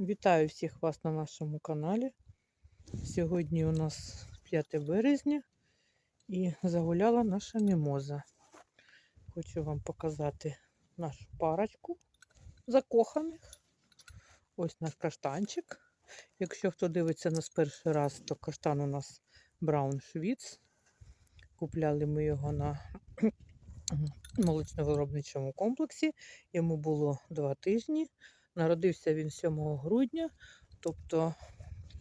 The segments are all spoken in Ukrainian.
Вітаю всіх вас на нашому каналі. Сьогодні у нас 5 березня і загуляла наша мімоза. Хочу вам показати нашу парочку закоханих. Ось наш каштанчик. Якщо хто дивиться нас перший раз, то каштан у нас Браун Швіц. Купляли ми його на молочно-виробничому комплексі. Йому було два тижні. Народився він 7 грудня, тобто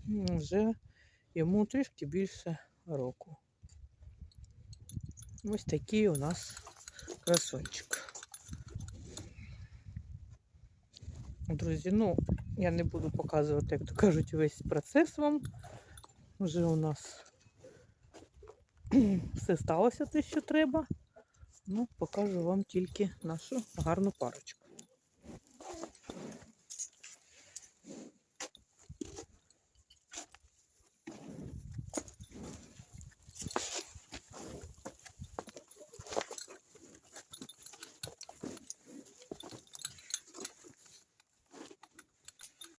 вже йому трішки більше року. Ось такий у нас красончик. Друзі, ну, я не буду показувати, як то кажуть, весь процес вам. Вже у нас все сталося те, що треба. Ну, покажу вам тільки нашу гарну парочку.